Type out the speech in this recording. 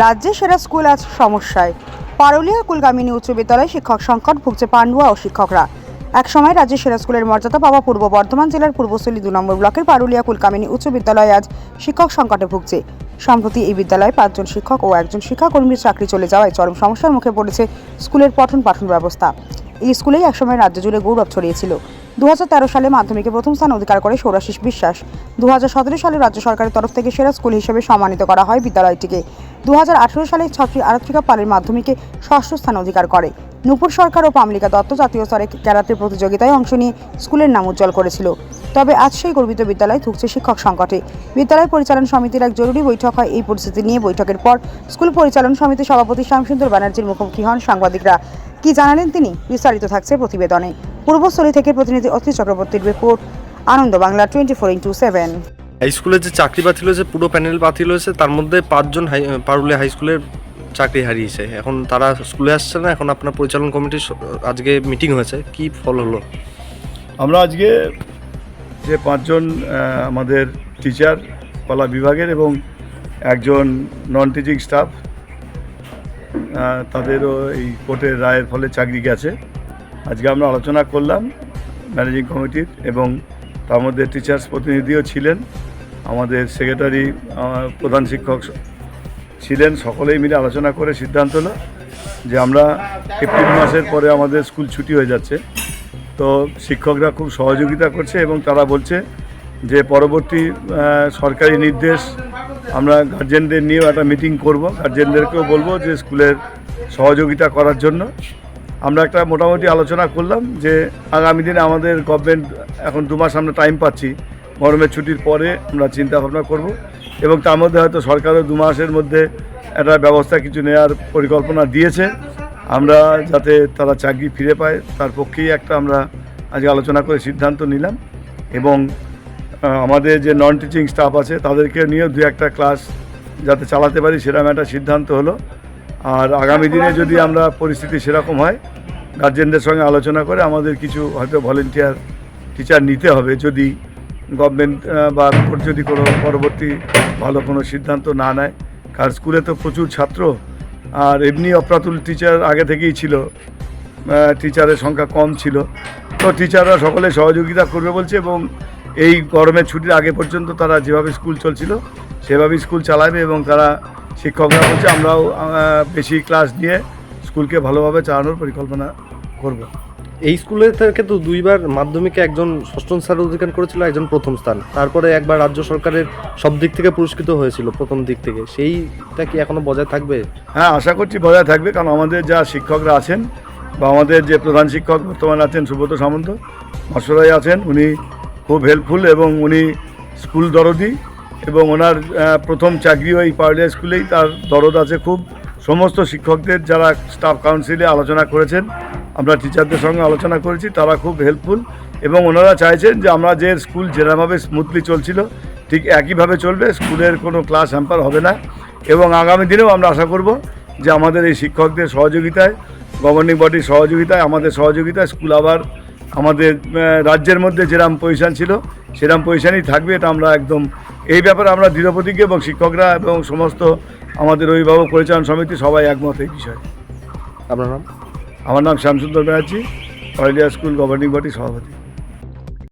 রাজ্যে সেরা স্কুল আজ সমস্যায়। পারুলিয়া কুলগামিনী উচ্চ বিদ্যালয়ে শিক্ষক সংকট ভুগছে পান্ডুয়া ও শিক্ষকরা। একসময় রাজ্যের সেরা স্কুলের মর্যাদা পাওয়া পূর্ব বর্ধমান জেলার পূর্বস্থলী দু নম্বর ব্লকের পারুলিয়া কুলকামিনী উচ্চ বিদ্যালয় আজ শিক্ষক সংকটে ভুগছে। সম্প্রতি এই বিদ্যালয়ে পাঁচজন শিক্ষক ও একজন শিক্ষাকর্মীর চাকরি চলে যাওয়ায় চরম সমস্যার মুখে পড়েছে স্কুলের পঠন পাঠন ব্যবস্থা। এই স্কুলেই একসময় রাজ্য জুড়ে গৌরব ছড়িয়েছিল। দু হাজার তেরো সালে মাধ্যমিকে প্রথম স্থান অধিকার করে সৌরাশিস বিশ্বাস। দু হাজার সতেরো সালে রাজ্য সরকারের তরফ থেকে সেরা স্কুল হিসেবে সম্মানিত করা হয় বিদ্যালয়টিকে। দু হাজার আঠারো সালে ছাত্রী আরাত্রিকা পালের মাধ্যমিকে ষষ্ঠ স্থান অধিকার করে। নূপুর সরকার ও পামলিকা দত্ত জাতীয় স্তরে ক্যারাতে প্রতিযোগিতায় অংশ নিয়ে স্কুলের নাম উজ্জ্বল করেছিল। তবে আজ সেই গর্বিত বিদ্যালয় থুকছে শিক্ষক সংকটে। বিদ্যালয় পরিচালন সমিতির এক জরুরি বৈঠক হয় এই পরিস্থিতি নিয়ে। বৈঠকের পর স্কুল পরিচালন সমিতির সভাপতি শ্যামসুন্দর ব্যানার্জির মুখোমুখি হন সাংবাদিকরা। কি জানালেন তিনি? বিস্তারিত থাকছে প্রতিবেদনে। পূর্বস্থলী থেকে প্রতিনিধি অতি চক্রবর্তীর report, Ananda Bangla, twenty four into seven. স্কুলের যে চাকরি বাতিল হয়েছে, পুরো প্যানেল বাতিল হয়েছে, তার মধ্যে পাঁচজন হাই পারুলিয়া হাই স্কুলের চাকরি হারিয়েছে। এখন তারা স্কুলে আসছে না, এখন আপনার পরিচালন কমিটির আজকে মিটিং হয়েছে। কি ফল হলো? আমরা আজকে যে পাঁচজন আমাদের টিচার কলা বিভাগের এবং একজন নন টিচিং স্টাফ তাদেরও এই কোর্টের রায়ের ফলে চাকরি গেছে। আজকে আমরা আলোচনা করলাম ম্যানেজিং কমিটির এবং তার মধ্যে টিচার্স প্রতিনিধিও ছিলেন। আমাদের সেক্রেটারি প্রধান শিক্ষক ছিলেন, সকলেই মিলে আলোচনা করে সিদ্ধান্ত হলো যে আমরা এপ্রিল মাসের পরে আমাদের স্কুল ছুটি হয়ে যাচ্ছে। তো শিক্ষকরা খুব সহযোগিতা করছে এবং তারা বলছে যে পরবর্তী সরকারি নির্দেশ আমরা গার্জেনদের নিয়েও একটা মিটিং করব। গার্জেনদেরকেও বলব যে স্কুলের সহযোগিতা করার জন্য। আমরা একটা মোটামুটি আলোচনা করলাম যে আগামী দিনে আমাদের গভর্নমেন্ট এখন দু মাস আমরা টাইম পাচ্ছি। গরমের ছুটির পরে আমরা চিন্তা ভাবনা করব এবং তার মধ্যে হয়তো সরকারও দু মাসের মধ্যে একটা ব্যবস্থা কিছু নেওয়ার পরিকল্পনা দিয়েছে। আমরা যাতে তারা চাকরি ফিরে পায়, তার পক্ষেই একটা আমরা আজকে আলোচনা করে সিদ্ধান্ত নিলাম এবং আমাদের যে নন টিচিং স্টাফ আছে তাদেরকে নিয়েও দু একটা ক্লাস যাতে চালাতে পারি সেরকম একটা সিদ্ধান্ত হলো। আর আগামী দিনে যদি আমরা পরিস্থিতি সেরকম হয় গার্জেনদের সঙ্গে আলোচনা করে আমাদের কিছু হয়তো ভলেন্টিয়ার টিচার নিতে হবে যদি গভর্নমেন্ট বা যদি কোনো পরবর্তী ভালো কোনো সিদ্ধান্ত না নেয়, কারণ স্কুলে তো প্রচুর ছাত্র, আর এমনি অপ্রাতুল টিচার আগে থেকেই ছিল টিচারের সংখ্যা কম ছিল। তো টিচাররা সকলে সহযোগিতা করবে বলছে এবং এই গরমের ছুটির আগে পর্যন্ত তারা যেভাবে স্কুল চলছিল, সেভাবেই স্কুল চালাবে এবং তারা শিক্ষকরা বলছে, আমরাও বেশি ক্লাস নিয়ে স্কুলকে ভালোভাবে চালানোর পরিকল্পনা করব। এই স্কুলে থেকে তো দুইবার মাধ্যমিকে একজন ষষ্ঠ স্থান অধিকার করেছিল, একজন প্রথম স্থান। তারপরে একবার রাজ্য সরকারের সব দিক থেকে পুরস্কৃত হয়েছিল, প্রথম দিক থেকে। সেইটা কি এখনও বজায় থাকবে? হ্যাঁ আশা করছি বজায় থাকবে, কারণ আমাদের যা শিক্ষকরা আছেন বা আমাদের যে প্রধান শিক্ষক বর্তমানে আছেন সুব্রত সামন্ত মশরাই আছেন, উনি খুব হেল্পফুল এবং উনি স্কুল দরদি এবং ওনার প্রথম চাকরিও এই পাউলিয়া স্কুলেই তার দরদ আছে। খুব সমস্ত শিক্ষকদের যারা স্টাফ কাউন্সিলে আলোচনা করেছেন আমরা টিচারদের সঙ্গে আলোচনা করেছি, তারা খুব হেল্পফুল এবং ওনারা চাইছেন যে আমরা যে স্কুল যেরকমভাবে স্মুথলি চলছিল, ঠিক একইভাবে চলবে স্কুলের কোনো ক্লাস হ্যাম্পার হবে না এবং আগামী দিনেও আমরা আশা করব যে আমাদের এই শিক্ষকদের সহযোগিতায় গভর্নিং বডির সহযোগিতায়, আমাদের সহযোগিতায় স্কুল আবার আমাদের রাজ্যের মধ্যে যেরকম পজিশান ছিল, সেরকম পজিশানই থাকবে এটা আমরা একদম, এই ব্যাপারে আমরা দৃঢ় প্রতিজ্ঞ এবং শিক্ষকরা এবং সমস্ত আমাদের অভিভাবক পরিচালন সমিতি সবাই একমত এই বিষয়ে। আপনার নাম? আমার নাম শ্যামসুন্দর ব্যানার্জি অয়েলিয়া স্কুল গভর্নিং বডি সভাপতি